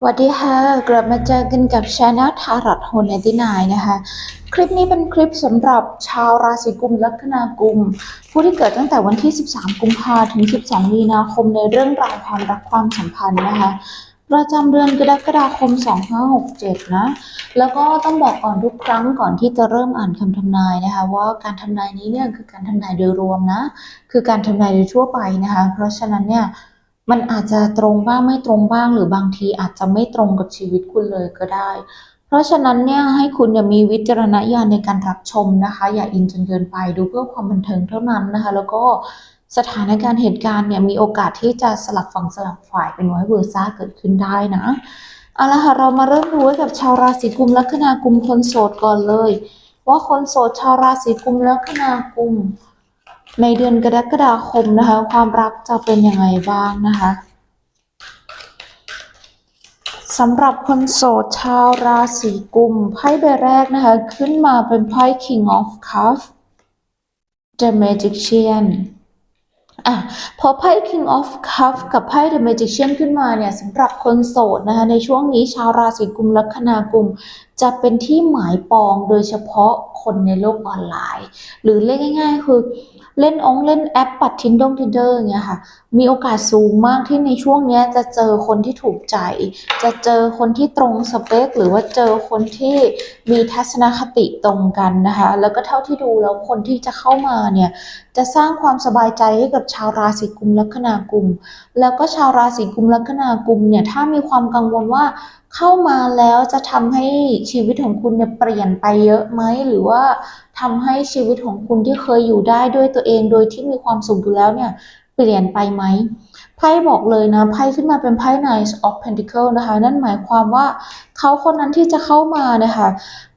สวัสดีค่ะ กลับมาเจอกันกับช anel ทารอตโฮนที่นายนะคะ คลิปนี้เป็นคลิปสำหรับชาวราศีกุมลัคนากุม ผู้ที่เกิดตั้งแต่วันที่ 13 กุมภาถึง 12 มีนาคมในเรื่องราวความรักความสัมพันธ์นะคะประจำเดือนกรกฎาคม 2567 นะ แล้วก็ต้องบอกก่อนทุกครั้งก่อนที่จะเริ่มอ่านคำทำนายนะคะ ว่าการทำนายนี้เนี่ยคือการทำนายโดยรวมนะ คือการทำนายโดยทั่วไปนะคะ เพราะฉะนั้นเนี่ย มันอาจจะตรงบ้างไม่ตรงบ้าง หรือบางทีอาจจะไม่ตรงกับชีวิตคุณเลยก็ได้ เพราะฉะนั้นเนี่ยให้คุณเนี่ยมีวิจารณญาณในการรับชมนะคะ อย่าอินจนเกินไปดูเพื่อความบันเทิงเท่านั้นนะคะ แล้วก็สถานการณ์เหตุการณ์เนี่ยมีโอกาสที่จะสลับฝั่งสลับฝ่ายเป็นไวเวอร์ซ่าเกิดขึ้นได้นะเอาละค่ะเรามาเริ่มดูกับชาวราศีกุมลัคนากุมคนโสดก่อนเลย ว่าคนโสดชาวราศีกุมลัคนากุม ในเดือนกรกฎาคมนะคะ ความรักจะเป็นยังไงบ้างนะคะสำหรับคนโสดชาวราศีกุมไพ่ใบแรกนะคะ ขึ้นมาเป็นไพ่ King of Cups The Magician อะพอไพ่ King of Cups กับไพ่ The Magician ขึ้นมาเนี่ยสำหรับคนโสดนะคะในช่วงนี้ชาวราศีกุมลัคนากุมจะเป็นที่หมายปองโดยเฉพาะคนในโลกออนไลน์ หรือเรียกง่าย ๆ คือเล่นองเล่นแอปปัดทินดงทินเดอร์อย่างเงี้ยค่ะ มีโอกาสสูงมากที่ในช่วงเนี้ยจะเจอคนที่ถูกใจ จะเจอคนที่ตรงสเปค หรือว่าเจอคนที่มีทัศนคติตรงกันนะคะ แล้วก็เท่าที่ดูแล้วคนที่จะเข้ามาเนี่ย จะสร้างความสบายใจให้กับชาวราศีกุมลัคนากุม แล้วก็ชาวราศีกุมลัคนากุมเนี่ย ถ้ามีความกังวลว่า เข้ามาแล้วจะทำให้ชีวิตของคุณเนี่ยเปลี่ยนไปเยอะไหมหรือว่าทำให้ชีวิตของคุณที่เคยอยู่ได้ด้วยตัวเองโดยที่มีความสุขอยู่แล้วเนี่ยเปลี่ยนไปไหมไพ่บอกเลยนะไพ่ขึ้นมาเป็นไพ่ Knight of Pentacle นะคะ นั่นหมายความว่าเขาคนนั้นที่จะเข้ามานะคะ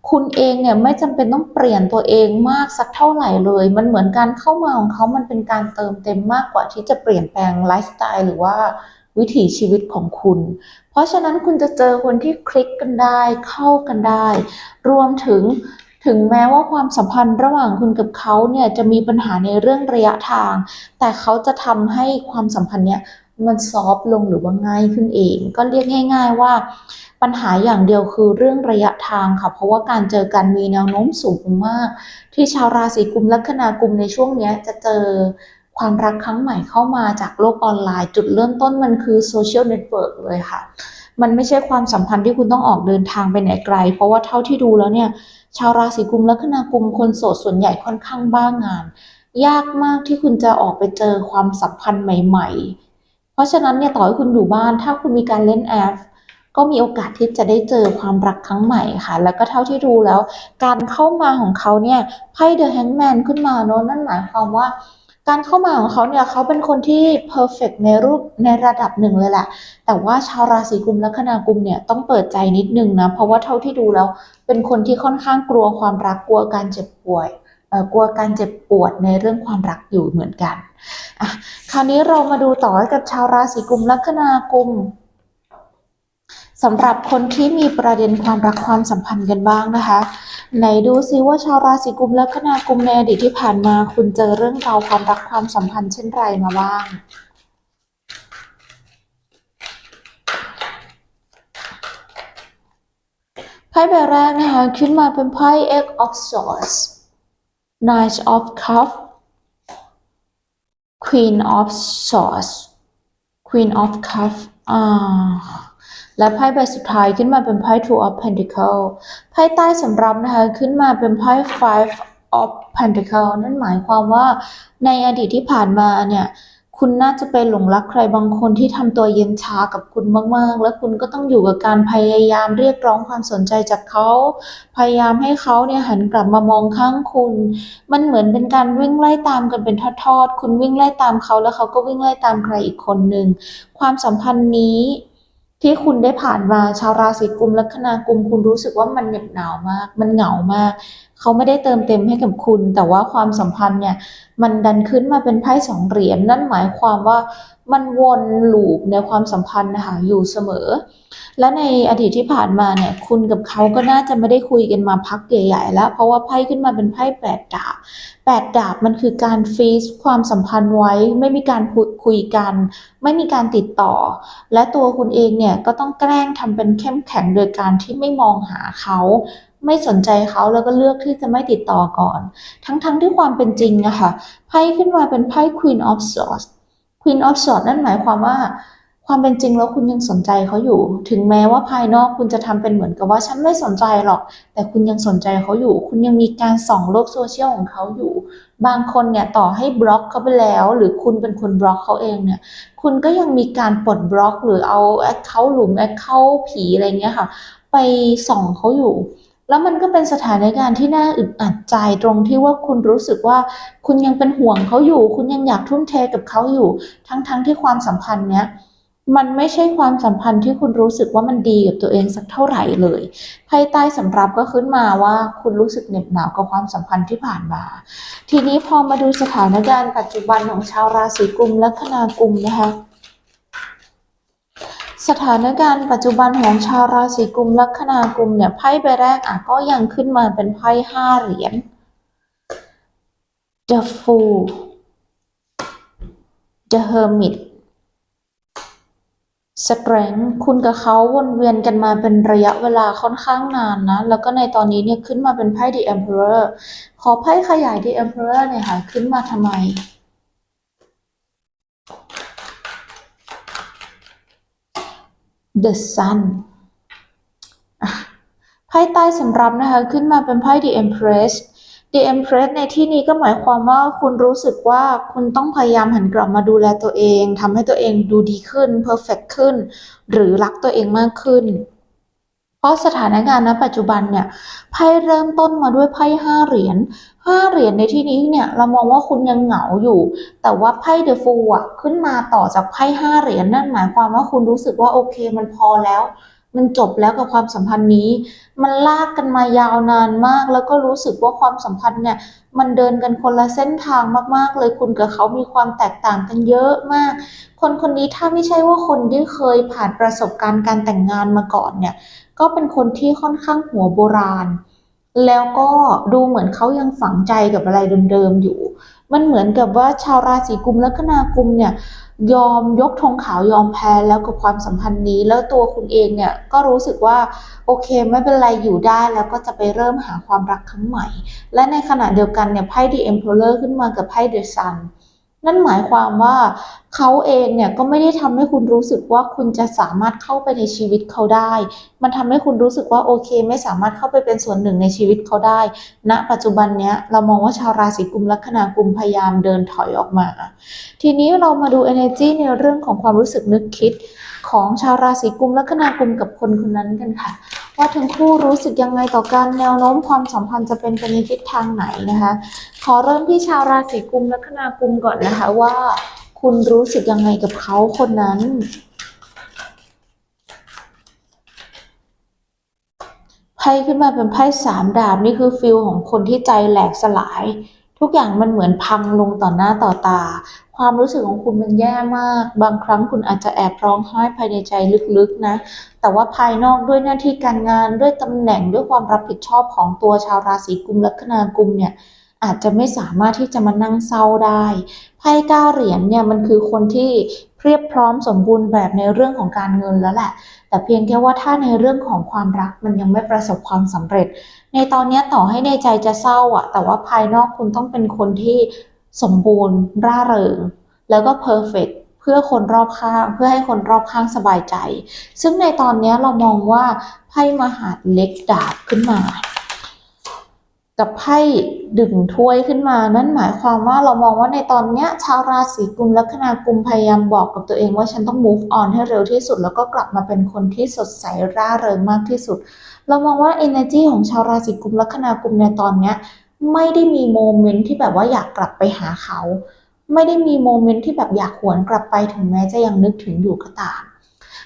คุณเองเนี่ยไม่จำเป็นต้องเปลี่ยนตัวเองมากสักเท่าไหร่เลย มันเหมือนการเข้ามาของเขามันเป็นการเติมเต็มมากกว่าที่จะเปลี่ยนแปลงไลฟ์สไตล์หรือว่า วิถีชีวิตของคุณ เพราะฉะนั้นคุณจะเจอคนที่คลิกกันได้ เข้ากันได้ รวมถึงถึงแม้ว่าความสัมพันธ์ระหว่างคุณกับเขาเนี่ยจะมีปัญหาในเรื่องระยะทาง แต่เขาจะทำให้ความสัมพันธ์เนี่ยมันซอฟต์ลงหรือว่าง่ายขึ้นเอง ก็เรียกง่าย ๆว่า ปัญหาอย่างเดียวคือเรื่องระยะทางค่ะ เพราะว่าการเจอกันมีแนวโน้มสูงมาก ที่ชาวราศีกุมลัคนากุมในช่วงนี้จะเจอ ความรักครั้งใหม่เข้ามาจากโลกออนไลน์ จุดเริ่มต้นมันคือโซเชียลเน็ตเวิร์กเลยค่ะ มันไม่ใช่ความสัมพันธ์ที่คุณต้องออกเดินทางไปไหนไกล เพราะว่าเท่าที่ดูแล้วเนี่ย ชาวราศีกุมแลัคนากุมคนโสดส่วนใหญ่ค่อนข้างบ้างงาน ยากมากที่คุณจะออกไปเจอความสัมพันธ์ใหม่ ๆ เพราะฉะนั้นเนี่ยต่อให้คุณอยู่บ้าน ถ้าคุณมีการเล่นแอปก็มีโอกาสที่จะได้เจอความรักครั้งใหม่ค่ะ แล้วก็เท่าที่ดูแล้ว การเข้ามาของเขาเนี่ยไพ่เดอะแฮงแมนขึ้นมาเนอะนั่นหมายความว่า การเข้ามาของเขาเนี่ยเขาเป็นคนที่เพอร์เฟกในรูปในระดับหนึ่งเลยแหละ แต่ว่าชาวราศีกุมและคนากุมเนี่ยต้องเปิดใจนิดนึงนะ เพราะว่าเท่าที่ดูแล้ว เป็นคนที่ค่อนข้างกลัวความรักกลัวการเจ็บป่วยเอ่อกลัวการเจ็บปวดในเรื่องความรักอยู่เหมือนกันอะคราวนี้เรามาดูต่อกับชาวราศีกุมลัคนากุม สำหรับคนที่มีประเด็นความรักความสัมพันธ์กันบ้างนะคะ ไหนดูซิว่าชาวราศีกุมแลัคนากุมในอดีตที่ผ่านมา คุณเจอเรื่องราวความรักความสัมพันธ์เช่นไรมาบ้างไพ่ใบแรกนะคะขึ้นมาเป็นไพ่ Egg of Swords Knight of Cups Queen of Swords Queen of Cups อ่า และไพ่ใบสุดท้ายขึ้นมาเป็นไพ่ Two of Pentacle ไพ่ใต้สำรับนะคะขึ้นมาเป็นไพ่ Five of Pentacle นั่นหมายความว่าในอดีตที่ผ่านมาเนี่ยคุณน่าจะไปหลงรักใครบางคนที่ทำตัวเย็นชากับคุณมาก ๆ แล้วคุณก็ต้องอยู่กับการพยายามเรียกร้องความสนใจจากเขา พยายามให้เขาเนี่ยหันกลับมามองข้างคุณ มันเหมือนเป็นการวิ่งไล่ตามกันเป็นทอดๆ คุณวิ่งไล่ตามเขาแล้วเขาก็วิ่งไล่ตามใครอีกคนหนึ่ง ความสัมพันธ์นี้ ที่คุณได้ผ่านมาชาวราศีกุมลัคนากุมคุณรู้สึกว่ามันเหน็บหนาวมาก มันเหงามาก เขาไม่ได้เติมเต็มให้กับคุณ แต่ว่าความสัมพันธ์เนี่ยมันดันขึ้นมาเป็นไพ่สองเหรียญนั่นหมายความว่ามันวนลูปในความสัมพันธ์นะคะอยู่เสมอ และในอดีตที่ผ่านมาเนี่ยคุณกับเขาก็น่าจะไม่ได้คุยกันมาพักใหญ่ๆแล้ว เพราะว่าไพ่ขึ้นมาเป็นไพ่แปดดาบแปดดาบมันคือการฟรีซความสัมพันธ์ไว้ ไม่มีการพูดคุยกัน ไม่มีการติดต่อ และตัวคุณเองเนี่ยก็ต้องแกล้งทำเป็นเข้มแข็งโดยการที่ไม่มองหาเขา ไม่สนใจเขาแล้วก็เลือกที่จะไม่ติดต่อก่อน ทั้งๆที่ความเป็นจริงอะค่ะไพ่ขึ้นมาเป็นไพ่ Queen of Swords Queen of Swords นั่นหมายความว่าความเป็นจริงแล้วคุณยังสนใจเขาอยู่ ถึงแม้ว่าภายนอกคุณจะทำเป็นเหมือนกับว่าฉันไม่สนใจหรอก แต่คุณยังสนใจเขาอยู่ คุณยังมีการส่องโลกโซเชียลของเขาอยู่ บางคนเนี่ยต่อให้บล็อกเขาไปแล้ว หรือคุณเป็นคนบล็อกเขาเองเนี่ย คุณก็ยังมีการปลดบล็อก หรือเอาแอคเคาท์หลุมแอคเคาท์ผีอะไรเงี้ยค่ะ ไปส่องเขาอยู่ แล้วมันก็เป็นสถานการณ์ที่น่าอึดอัดใจตรงที่ว่าคุณรู้สึกว่าคุณยังเป็นห่วงเขาอยู่ คุณยังอยากทุ่มเทกับเขาอยู่ ทั้งๆที่ความสัมพันธ์เนี้ยมันไม่ใช่ความสัมพันธ์ที่คุณรู้สึกว่ามันดีกับตัวเองสักเท่าไหร่เลยไพ่ใต้สำรับก็ขึ้นมาว่าคุณรู้สึกเหน็บหนาวกับความสัมพันธ์ที่ผ่านมา ทีนี้พอมาดูสถานการณ์ปัจจุบันของชาวราศีกุมและคนากุมนะคะ สถานการณ์ปัจจุบันของชาวราศีกุมลัคนากุมเนี่ยไพ่ใบแรกอะก็ยังขึ้นมาเป็นไพ่ห้าเหรียญ The Fool The Hermit Strength คุณกับเขาวนเวียนกันมาเป็นระยะเวลาค่อนข้างนานนะ แล้วก็ในตอนนี้เนี่ยขึ้นมาเป็นไพ่ The Emperor ขอไพ่ขยาย The Emperor เนี่ยค่ะขึ้นมาทำไม The Sun ไพ่ใต้สำรับนะคะขึ้นมาเป็นไพ่ The Empress The Empress ในที่นี้ก็หมายความว่าคุณรู้สึกว่าคุณต้องพยายามหันกลับมาดูแลตัวเองทำให้ตัวเองดูดีขึ้น perfect ขึ้น หรือรักตัวเองมากขึ้น เพราะสถานการณ์ณปัจจุบันเนี่ยไพ่เริ่มต้นมาด้วยไพ่ห้าเหรียญห้าเหรียญในที่นี้เนี่ยเรามองว่าคุณยังเหงาอยู่ แต่ว่าไพ่เดอะฟูอะขึ้นมาต่อจากไพ่ห้าเหรียญนั่นหมายความว่าคุณรู้สึกว่าโอเคมันพอแล้ว มันจบแล้วกับความสัมพันธ์นี้ มันลากกันมายาวนานมาก แล้วก็รู้สึกว่าความสัมพันธ์เนี่ย มันเดินกันคนละเส้นทางมาก ๆ เลยคุณกับเขามีความแตกต่างกันเยอะมาก คนคนนี้ถ้าไม่ใช่ว่าคนที่เคยผ่านประสบการณ์การแต่งงานมาก่อนเนี่ย ก็เป็นคนที่ค่อนข้างหัวโบราณ แล้วก็ดูเหมือนเขายังฝังใจกับอะไรเดิมๆอยู่ มันเหมือนกับว่าชาวราศีกุมและคนากุมเนี่ย ยอมยกธงขาวยอมแพ้แล้วกับความสัมพันธ์นี้ แล้วตัวคุณเองเนี่ยก็รู้สึกว่าโอเคไม่เป็นไรอยู่ได้แล้วก็จะไปเริ่มหาความรักครั้งใหม่ และในขณะเดียวกันเนี่ยไพ่ The Emperor ขึ้นมากับไพ่ The Sun นั่นหมายความว่าเขาเองเนี่ยก็ไม่ได้ทำให้คุณรู้สึกว่าคุณจะสามารถเข้าไปในชีวิตเขาได้ มันทำให้คุณรู้สึกว่าโอเค ไม่สามารถเข้าไปเป็นส่วนหนึ่งในชีวิตเขาได้ณปัจจุบันเนี้ยเรามองว่าชาวราศีกุมลัคนากุมพยายามเดินถอยออกมา ทีนี้เรามาดู energy ในเรื่องของความรู้สึกนึกคิดของชาวราศีกุมลัคนากุมกับคนคนนั้นกันค่ะ ว่าทั้งคู่รู้สึกยังไงต่อการแนวโน้มความสัมพันธ์จะเป็นไปในทิศทางไหนนะคะ ขอเริ่มที่ชาวราศีกุมลัคนากุมก่อนนะคะว่า คุณรู้สึกยังไงกับเขาคนนั้นไพ่ขึ้นมาเป็นไพ่สามดาบนี่คือฟิลของคนที่ใจแหลกสลาย ทุกอย่างมันเหมือนพังลงต่อหน้าต่อตา ความรู้สึกของคุณมันแย่มาก บางครั้งคุณอาจจะแอบร้องไห้ภายในใจลึกๆนะ แต่ว่าภายนอกด้วยหน้าที่การงานด้วยตำแหน่งด้วยความรับผิดชอบของตัวชาวราศีกุมลัคนากุมเนี่ยอาจจะไม่สามารถที่จะมานั่งเศร้าได้ไพ่เก้าเหรียญเนี่ยมันคือคนที่เพียบพร้อมสมบูรณ์แบบในเรื่องของการเงินแล้วแหละ แต่เพียงแค่ว่าถ้าในเรื่องของความรักมันยังไม่ประสบความสำเร็จ ในตอนนี้ต่อให้ในใจจะเศร้าอะแต่ว่าภายนอกคุณต้องเป็นคนที่ สมบูรณ์ ร่าเริง แล้วก็เพอร์เฟกเพื่อคนรอบข้าง เพื่อให้คนรอบข้างสบายใจ ซึ่งในตอนนี้เรามองว่าไพ่มหาดเล็กดาบขึ้นมา กับไพ่ดึงถ้วยขึ้นมา นั่นหมายความว่าเรามองว่าในตอนนี้ชาวราศีกุมลัคนากุมพยายามบอกกับตัวเองว่าฉันต้อง move on ให้เร็วที่สุด แล้วก็กลับมาเป็นคนที่สดใสร่าเริงมากที่สุด เรามองว่า energy ของชาวราศีกุมลัคนากุมในตอนนี้ ไม่ได้มีโมเมนต์ที่แบบว่าอยากกลับไปหาเขา ไม่ได้มีโมเมนต์ที่แบบอยากหวนกลับไปถึงแม้จะยังนึกถึงอยู่ก็ตาม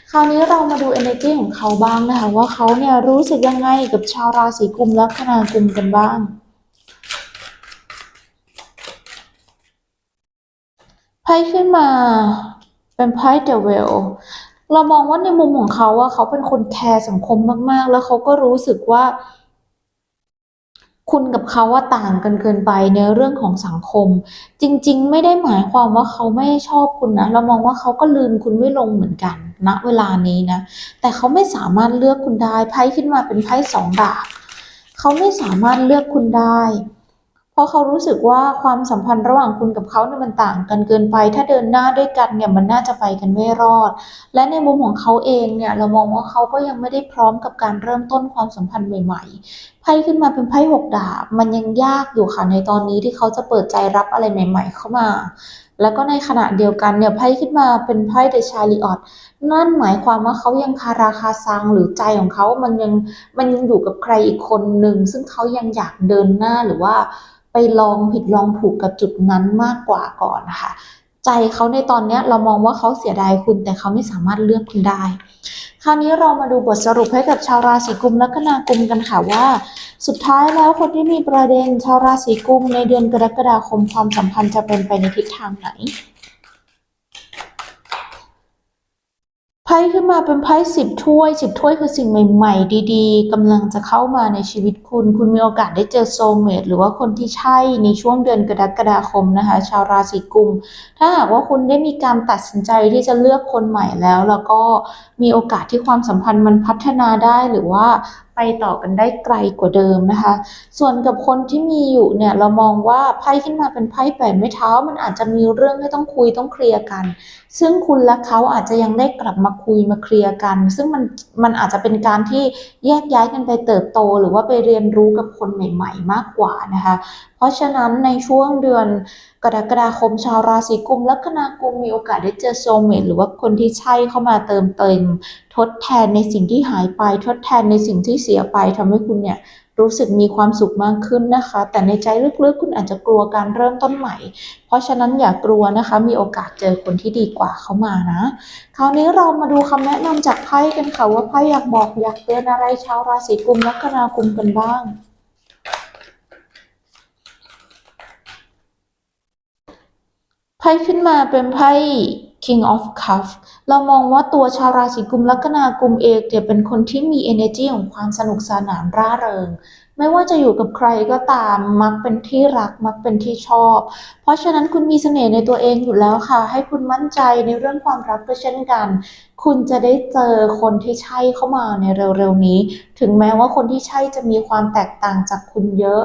คราวนี้เรามาดู energy ของเขาบ้างนะคะ ว่าเขาเนี่ยรู้สึกยังไงกับชาวราศีกุมแลัคนากุมกันบ้างไพ่ขึ้นมาเป็นไพ่เดอะเวลเรามองว่าในมุมของเขาว่าเขาเป็นคนแคร์สังคมมากๆ แล้วเขาก็รู้สึกว่า คุณกับเขาว่าต่างกันเกินไปในเรื่องของสังคม จริงๆ ไม่ได้หมายความว่าเขาไม่ชอบคุณนะ เรามองว่าเขาก็ลืมคุณไม่ลงเหมือนกันณเวลานี้นะ แต่เขาไม่สามารถเลือกคุณได้ไพ่ขึ้นมาเป็นไพ่สองดาบเขาไม่สามารถเลือกคุณได้ เพราะเขารู้สึกว่าความสัมพันธ์ระหว่างคุณกับเขาเนี่ยมันต่างกันเกินไป ถ้าเดินหน้าด้วยกันเนี่ยมันน่าจะไปกันไม่รอด และในมุมของเขาเองเนี่ยเรามองว่าเขาก็ยังไม่ได้พร้อมกับการเริ่มต้นความสัมพันธ์ใหม่ๆไพ่ขึ้นมาเป็นไพ่หกดาบมันยังยากอยู่ค่ะในตอนนี้ที่เขาจะเปิดใจรับอะไรใหม่ ๆ เข้ามา แล้วก็ในขณะเดียวกันเนี่ยไพ่ขึ้นมาเป็นไพ่เดชาริออตนั่นหมายความว่าเขายังคาราคาซังหรือใจของเขามันยังมันยังอยู่กับใครอีกคนหนึ่งซึ่งเขายังอยากเดินหน้าหรือว่า ไปลองผิดลองถูกกับจุดนั้นมากกว่าก่อนนะคะใจเขาในตอนนี้เรามองว่าเขาเสียดายคุณ แต่เขาไม่สามารถเลือกคุณได้ คราวนี้เรามาดูบทสรุปให้กับชาวราศีกุมและกนากุมกันค่ะว่า สุดท้ายแล้วคนที่มีประเด็นชาวราศีกุมในเดือนกรกฎาคมความสัมพันธ์จะเป็นไปในทิศทางไหน พ่ขึ้นมาเป็นไพ่สิบถ้วยสิบถ้วยคือสิ่งใหม่ ๆ ดีๆกำลังจะเข้ามาในชีวิตคุณ คุณมีโอกาสได้เจอโซเมตหรือว่าคนที่ใช่ในช่วงเดือนกรกฎาคมนะคะ ชาวราศีกุม ถ้าหากว่าคุณได้มีการตัดสินใจที่จะเลือกคนใหม่แล้ว แล้วก็มีโอกาสที่ความสัมพันธ์มันพัฒนาได้หรือว่าไปต่อกันได้ไกลกว่าเดิมนะคะ ส่วนกับคนที่มีอยู่เนี่ยเรามองว่าไพ่ขึ้นมาเป็นไพ่แปดไม้เท้า มันอาจจะมีเรื่องให้ต้องคุยต้องเคลียร์กัน ซึ่งคุณและเขาอาจจะยังได้กลับมาคุยมาเคลียร์กัน ซึ่งมันมันอาจจะเป็นการที่แยกย้ายกันไปเติบโต หรือว่าไปเรียนรู้กับคนใหม่ ๆ มากกว่านะคะ เพราะฉะนั้นในช่วงเดือนกรกฎาคมชาวราศีกุมและคนากุมมีโอกาสได้เจอโซเมตหรือว่าคนที่ใช่เข้ามาเติมเต็มทดแทนในสิ่งที่หายไป ทดแทนในสิ่งที่เสียไปทำให้คุณเนี่ย รู้สึกมีความสุขมากขึ้นนะคะ แต่ในใจลึกๆ คุณอาจจะกลัวการเริ่มต้นใหม่ เพราะฉะนั้นอย่ากลัวนะคะ มีโอกาสเจอคนที่ดีกว่าเข้ามานะ คราวนี้เรามาดูคำแนะนำจากไพ่กันค่ะว่าไพ่อยากบอกอยากเตือนอะไรชาวราศีกุมและคนากุมกันบ้างไพ่ขึ้นมาเป็นไพ่ King of Cup เรามองว่าตัวชาวราศีกุมลัคนากุมเองเนี่ยเป็นคนที่มี energy ของความสนุกสนานร่าเริง ไม่ว่าจะอยู่กับใครก็ตามมักเป็นที่รักมักเป็นที่ชอบ เพราะฉะนั้นคุณมีเสน่ห์ในตัวเองอยู่แล้วค่ะ ให้คุณมั่นใจในเรื่องความรักก็เช่นกัน คุณจะได้เจอคนที่ใช่เข้ามาในเร็วๆนี้ ถึงแม้ว่าคนที่ใช่จะมีความแตกต่างจากคุณเยอะ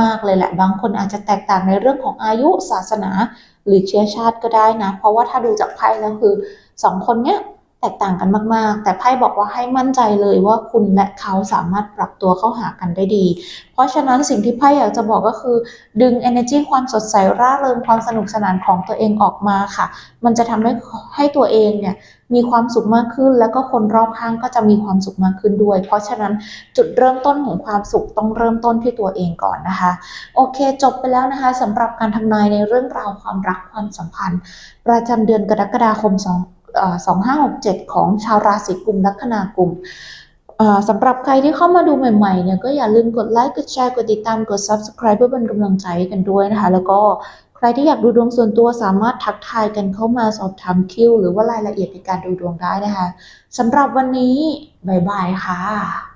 มาก ๆ เลยแหละ บางคนอาจจะแตกต่างในเรื่องของอายุศาสนา หรือเชื้อชาติก็ได้นะ เพราะว่าถ้าดูจากไพ่แล้วคือสองคนเนี้ย แตกต่างกันมาก ๆ แต่ไพ่บอกว่าให้มั่นใจเลยว่าคุณและเขาสามารถปรับตัวเข้าหากันได้ดี เพราะฉะนั้นสิ่งที่ไพ่อยากจะบอกก็คือ ดึง energy ความสดใสร่าเริงความสนุกสนานของตัวเองออกมาค่ะ มันจะทำให้ให้ตัวเองเนี่ยมีความสุขมากขึ้น แล้วก็คนรอบข้างก็จะมีความสุขมากขึ้นด้วย เพราะฉะนั้นจุดเริ่มต้นของความสุขต้องเริ่มต้นที่ตัวเองก่อนนะคะ โอเค จบไปแล้วนะคะสำหรับการทำนายในเรื่องราวความรักความสัมพันธ์ ประจำเดือนกรกฎาคม2เอ่อ 2567 ของชาวราศีกุมลัคนากุมสำหรับใครที่เข้ามาดูใหม่ๆเนี่ยก็อย่าลืมกดไลค์กดแชร์กดติดตามกด subscribe เพื่อเป็นกำลังใจกันด้วยนะคะ แล้วก็ใครที่อยากดูดวงส่วนตัวสามารถทักทายกันเข้ามาสอบถามคิวหรือว่ารายละเอียดในการดูดวงได้นะคะสำหรับวันนี้ บ๊ายบายค่ะ